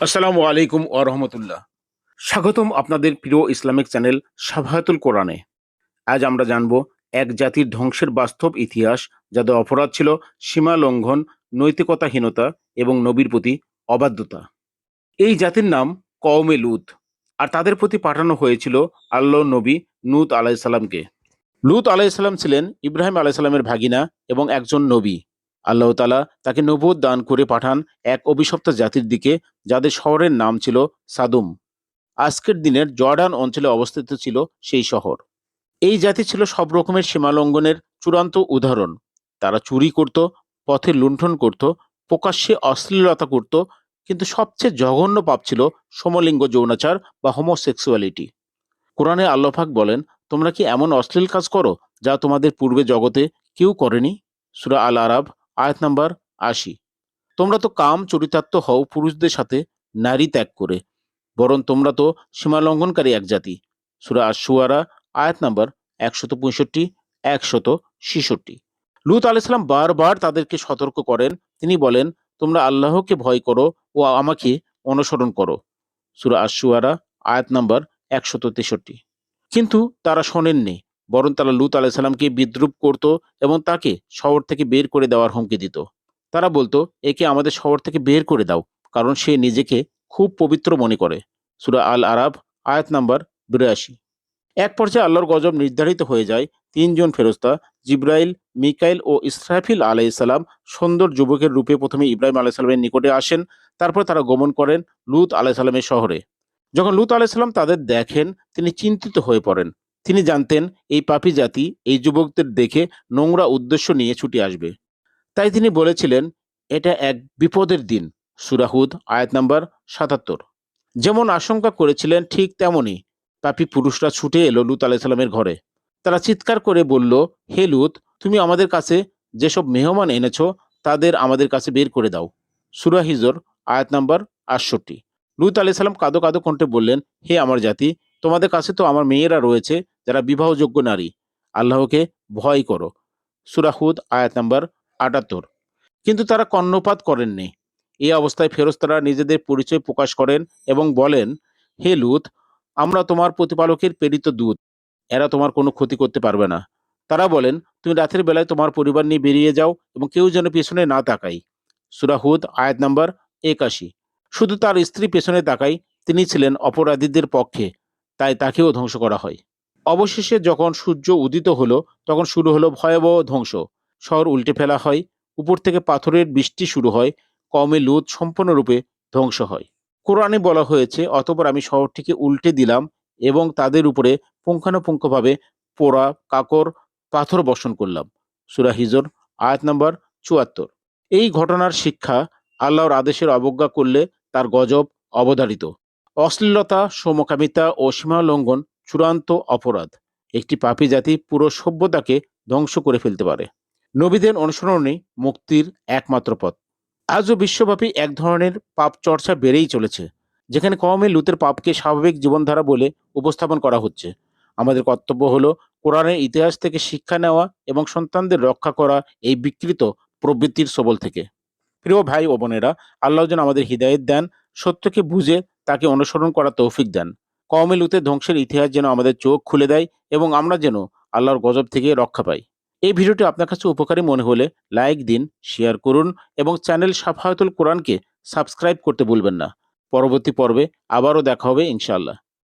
আসসালামু আলাইকুম ও রহমতুল্লাহ। স্বাগতম আপনাদের প্রিয় ইসলামিক চ্যানেল সাফায়াতুল কোরআনে। আজ আমরা জানব এক জাতির ধ্বংসের বাস্তব ইতিহাস যাদের অপরাধ ছিল সীমা লঙ্ঘন, নৈতিকতাহীনতা এবং নবীর প্রতি অবাধ্যতা। এই জাতির নাম কওমে লুত, আর তাদের প্রতি পাঠানো হয়েছিল আল্লাহ নবী নুত আলাইসাল্লামকে লুত আলাইসাল্লাম ছিলেন ইব্রাহিম আলাইসাল্লামের ভাগিনা এবং একজন নবী। আল্লাহ তালা তাকে নবুদ দান করে পাঠান এক অভিশপ্ত জাতির দিকে, যাদের শহরের নাম ছিল সাদুম। আজকের দিনের জর্ডান অঞ্চলে অবস্থিত ছিল সেই শহর। এই জাতি ছিল সব রকমের সীমালঙ্ঘনের চূড়ান্ত উদাহরণ। তারা চুরি করত, পথে লুণ্ঠন করত, প্রকাশ্যে অশ্লীলতা করত, কিন্তু সবচেয়ে জঘন্য পাপ ছিল সমলিঙ্গ যৌনাচার বা হোমোসেক্সুয়ালিটি। কোরআনে আল্লাহাক বলেন, তোমরা কি এমন অশ্লীল কাজ করো যা তোমাদের পূর্বে জগতে কেউ করেনি? সুরা আল আরাব আয়াত নাম্বার আশি। তোমরা তো কাম চরিতার্থ হও পুরুষদের সাথে নারী ত্যাগ করে, বরং তোমরা তো সীমালঙ্ঘনকারী এক জাতি। সুরা আশুয়ারা আয়াত নাম্বার একশত পঁয়ষট্টি, একশত ছিষট্টি। লুত আলাইসালাম বারবার তাদেরকে সতর্ক করেন। তিনি বলেন, তোমরা আল্লাহকে ভয় করো ও আমাকে অনুসরণ করো। সুরা আশুয়ারা আয়াত নাম্বার একশত তেষট্টি। কিন্তু তারা শোনেননি। বরং তারা লুত আলাইসাল্লামকে বিদ্রুপ করত এবং তাকে শহর থেকে বের করে দেওয়ার হুমকি দিত। তারা বলতো, একে আমাদের শহর থেকে বের করে দাও, কারণ সে নিজেকে খুব পবিত্র মনে করে। সুরা আল আরাব আয়াত নাম্বার বিরাশি। এক পর্যায়ে আল্লাহর গজব নির্ধারিত হয়ে যায় তিনজন ফেরস্তা, জিব্রাইল, মিকাইল ও ইসরাফিল আলাইসাল্লাম সুন্দর যুবকের রূপে প্রথমে ইব্রাহিম আলাইসাল্লামের নিকটে আসেন, তারপর তারা গমন করেন লুত আলাইসাল্লামের শহরে। যখন লুত আলাইসাল্লাম তাদের দেখেন, তিনি চিন্তিত হয়ে পড়েন। তিনি জানতেন, এই পাপি জাতি এই যুবকদের দেখে নোংরা উদ্দেশ্য নিয়ে ছুটে আসবে। তাই তিনি বলেছিলেন, এটা এক বিপদের দিন। সুরাহুদ আয়াত নাম্বার সাতাত্তর। যেমন আশঙ্কা করেছিলেন, ঠিক তেমনই পাপি পুরুষরা ছুটে এলো লুত আলাইসাল্লামের ঘরে। তারা চিৎকার করে বলল, হে লুত, তুমি আমাদের কাছে যেসব মেহমান এনেছো, তাদের আমাদের কাছে বের করে দাও। সুরা হিজর, আয়াত নাম্বার আটষট্টি। লুত আলাইসাল্লাম কাদো কাদো কণ্ঠে বললেন, হে আমার জাতি তোমাদের কাছে তো আমার মেয়েরা রয়েছে, যারা বিবাহযোগ্য নারী। আল্লাহকে ভয় করো। সুরাহুদ আয়াত নাম্বার আটাত্তর। কিন্তু তারা কর্ণপাত করেননি। এই অবস্থায় ফেরস্তারা নিজেদের পরিচয় প্রকাশ করেন এবং বলেন, হে লুত, আমরা তোমার প্রতিপালকের প্রেরিত দূত। এরা তোমার কোনো ক্ষতি করতে পারবে না। তারা বলেন, তুমি রাতের বেলায় তোমার পরিবার নিয়ে বেরিয়ে যাও এবং কেউ যেন পেছনে না তাকাই সুরাহুদ আয়াত নাম্বার একাশি। শুধু তার স্ত্রী পেছনে তাকাই তিনি ছিলেন অপরাধীদের পক্ষে। তাই তাকেও ধ্বংস করা হয়। অবশেষে যখন সূর্য উদিত হলো, তখন শুরু হলো ভয়াবহ ধ্বংস। শহর উল্টে ফেলা হয়, উপর থেকে পাথরের বৃষ্টি শুরু হয়, কমে লুত সম্পূর্ণরূপে ধ্বংস হয়। কোরআনে বলা হয়েছে, অতপর আমি শহরটিকে উল্টে দিলাম এবং তাদের উপরে পুঙ্খানুপুঙ্খভাবে পোড়া, কাকর, পাথর বর্ষণ করলাম। সুরা হিজর, আয়াত নাম্বার চুয়াত্তর। এই ঘটনার শিক্ষা আল্লাহর আদেশের অবজ্ঞা করলে তার গজব অবধারিত। অশ্লীলতা, সমকামিতা ও সীমালঙ্ঘন চূড়ান্ত অপরাধ। একটি পাপী জাতি পুরো সভ্যতাকে ধ্বংস করে ফেলতে পারে। নবীদের অনুসরণে মুক্তির একমাত্র পথ। আজও বিশ্বব্যাপী এক ধরনের পাপ চর্চা বেড়েই চলেছে, যেখানে কমে লুতের পাপকে স্বাভাবিক জীবনধারা বলে উপস্থাপন করা হচ্ছে। আমাদের কর্তব্য হলো কোরআনের ইতিহাস থেকে শিক্ষা নেওয়া এবং সন্তানদের রক্ষা করা এই বিকৃত প্রবৃত্তির সবল থেকে। প্রিয় ভাই ও বোনেরা, আল্লাহ যেন আমাদের হৃদায়ত দেন সত্যকে বুঝে তাকে অনুসরণ করা তৌফিক দেন। কওমে লুতের ধ্বংসের ইতিহাস যেন আমাদের চোখ খুলে দেয় এবং আমরা যেন আল্লাহর গজব থেকে রক্ষা পাই। এই ভিডিওটি আপনার কাছে উপকারী মনে হলে লাইক দিন, শেয়ার করুন এবং চ্যানেল সাফায়তুল কোরআনকে সাবস্ক্রাইব করতে ভুলবেন না। পরবর্তী পর্বে আবারও দেখা হবে ইনশাআল্লাহ।